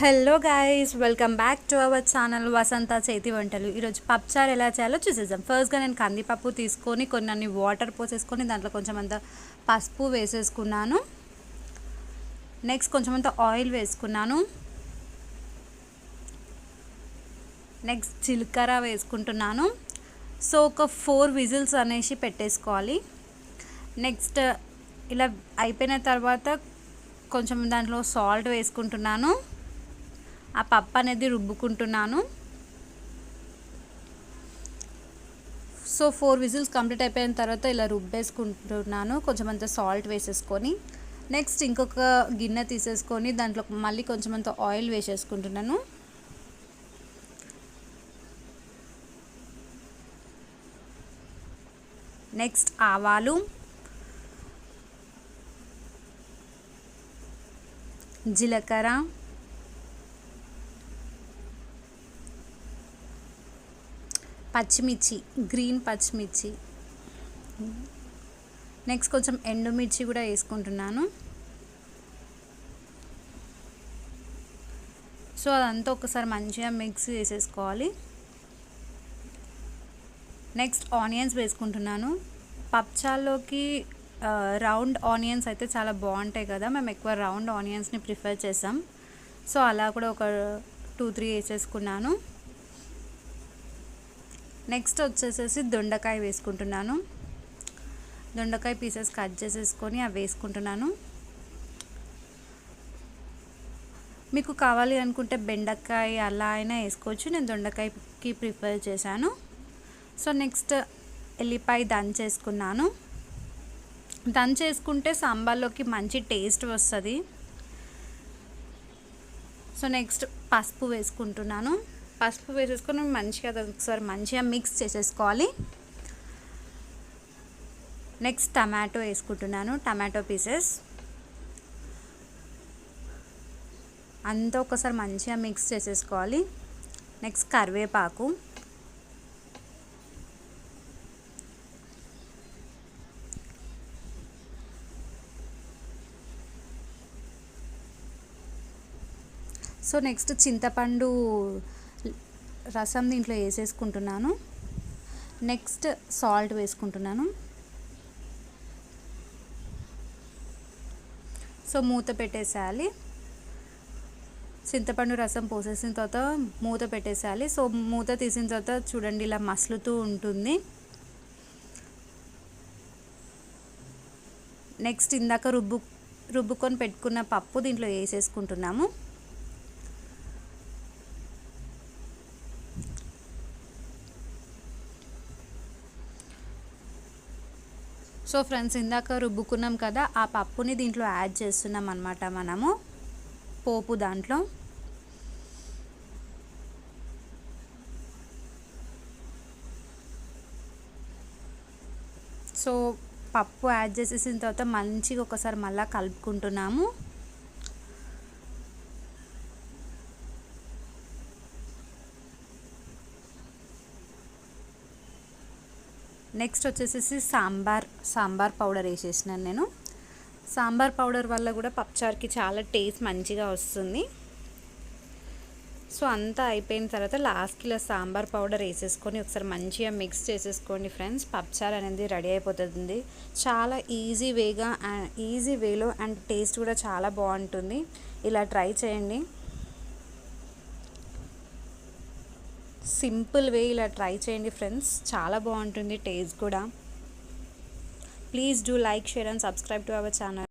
Hello guys welcome back to our channel Vasantha చేతి వంటలు. ఈరోజు పప్పుచారు ఎలా చేయాలో చూసేద్దాం. ఫస్ట్గా నేను కందిపప్పు తీసుకొని కొన్ని అన్ని వాటర్ పోసేసుకొని దాంట్లో కొంచెం అంత పసుపు వేసేసుకున్నాను. నెక్స్ట్ కొంచెం అంత ఆయిల్ వేసుకున్నాను. నెక్స్ట్ జీలకర్ర వేసుకుంటున్నాను. సో ఒక ఫోర్ విజిల్స్ అనేసి పెట్టేసుకోవాలి. నెక్స్ట్ ఇలా అయిపోయిన తర్వాత కొంచెం దాంట్లో సాల్ట్ వేసుకుంటున్నాను. ఆ పప్పు అనేది రుబ్బుకుంటున్నాను. సో ఫోర్ విజిల్స్ కంప్లీట్ అయిపోయిన తర్వాత ఇలా రుబ్బేసుకుంటున్నాను. కొంచెం అంత సాల్ట్ వేసేసుకొని. నెక్స్ట్ ఇంకొక గిన్నె తీసేసుకొని దాంట్లో మళ్ళీ కొంచెం అంత ఆయిల్ వేసేసుకుంటున్నాను. నెక్స్ట్ ఆవాలు. జీలకర్ర. పచ్చిమిర్చి గ్రీన్ పచ్చిమిర్చి. నెక్స్ట్ కొంచెం ఎండుమిర్చి కూడా వేసుకుంటున్నాను. సో అదంతా ఒకసారి మంచిగా మిక్స్ చేసేసుకోవాలి. నెక్స్ట్ ఆనియన్స్ వేసుకుంటున్నాను. పప్చాల్లోకి రౌండ్ ఆనియన్స్ అయితే చాలా బాగుంటాయి కదా. మేము ఎక్కువ రౌండ్ ఆనియన్స్ని ప్రిఫర్ చేసాం సో అలా కూడా ఒక టూ త్రీ వేసేసుకున్నాను. నెక్స్ట్ వచ్చేసేసి దొండకాయ వేసుకుంటున్నాను. దొండకాయ పీసెస్ కట్ చేసేసుకొని అవి వేసుకుంటున్నాను. మీకు కావాలి అనుకుంటే బెండకాయ అలా అయినా వేసుకోవచ్చు. నేను దొండకాయకి ప్రిఫర్ చేశాను. సో నెక్స్ట్ ఎల్లిపాయ దంచేసుకున్నాను. దంచేసుకుంటే సాంబార్లోకి మంచి టేస్ట్ వస్తుంది. సో నెక్స్ట్ పసుపు వేసుకుంటున్నాను. పసుపు వేసేసుకొని మంచిగా ఒకసారి మంచిగా మిక్స్ చేసేసుకోవాలి. నెక్స్ట్ టమాటో వేసుకుంటున్నాను టమాటో పీసెస్ అంతా ఒకసారి మంచిగా మిక్స్ చేసేసుకోవాలి. నెక్స్ట్ కరివేపాకు. సో నెక్స్ట్ చింతపండు రసం దీంట్లో వేసేసుకుంటున్నాను. నెక్స్ట్ సాల్ట్ వేసుకుంటున్నాను. సో మూత పెట్టేసేయాలి. చింతపండు రసం పోసేసిన తర్వాత మూత పెట్టేసేయాలి. సో మూత తీసిన తర్వాత చూడండి ఇలా మసులుతూ ఉంటుంది. నెక్స్ట్ ఇందాక రుబ్బు రుబ్బుకొని పెట్టుకున్న పప్పు దీంట్లో వేసేసుకుంటున్నాము. సో ఫ్రెండ్స్ ఇందాక రుబ్బుకున్నాం కదా ఆ పప్పుని దీంట్లో యాడ్ చేస్తున్నాం అనమాట మనము. పోపు దాంట్లో. సో పప్పు యాడ్ చేసేసిన తర్వాత మంచిగా ఒకసారి మళ్ళీ కలుపుకుంటున్నాము. నెక్స్ట్ వచ్చేసేసి సాంబార్ సాంబార్ పౌడర్ వేసేసినాను నేను. సాంబార్ పౌడర్ వల్ల కూడా పప్పుచారుకి చాలా టేస్ట్ మంచిగా వస్తుంది. సో అంతా అయిపోయిన తర్వాత లాస్ట్కి ఇలా సాంబార్ పౌడర్ వేసేసుకొని ఒకసారి మంచిగా మిక్స్ చేసేసుకోండి ఫ్రెండ్స్. పప్పుచారు అనేది రెడీ అయిపోతుంది. చాలా ఈజీ వేగా ఈజీ వేలో అండ్ టేస్ట్ కూడా చాలా బాగుంటుంది. ఇలా ట్రై చేయండి. సింపుల్ వే ఇలా ట్రై చేయండి ఫ్రెండ్స్. చాలా బాగుంటుంది టేస్ట్ కూడా. Please do like share and subscribe to our channel.